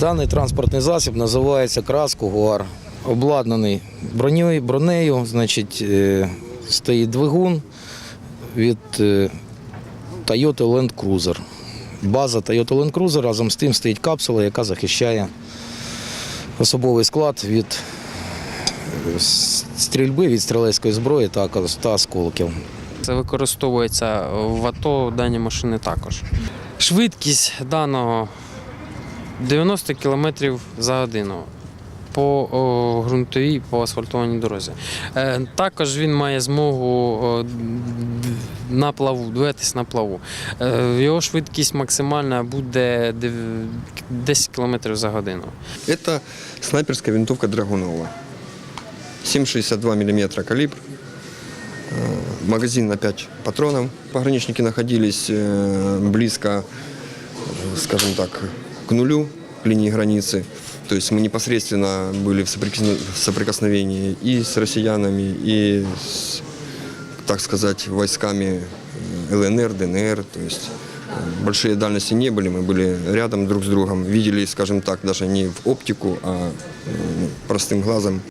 Даний транспортний засіб називається Крас Кугуар. Обладнаний бронею, значить, е, стоїть двигун від е, Toyota Land Cruiser. База Toyota Land Cruiser, разом з тим стоїть капсула, яка захищає особовий склад від е, стрільби від стрілецької зброї та осколків. Це використовується в АТО дані машини також. Швидкість даного 90 км за годину по о, ґрунтовій, по асфальтованій дорозі. Е, також він має змогу о, д- на плаву, двигатись на плаву. Е, його швидкість максимальна буде дев- 10 км за годину. Это снайперская винтовка Драгунова. 7,62 мм калибр. Э, Магазин на 5 патронов. Пограничники находились э, близко, э, скажем так, к нулю к линии границы. То есть мы непосредственно были в соприкосн- в соприкосновении и с россиянами, и с, так сказать, войсками э, ЛНР, ДНР. То есть э, большие дальности не были, мы были рядом друг с другом, видели, скажем так, даже не в оптику, а э, простым глазом.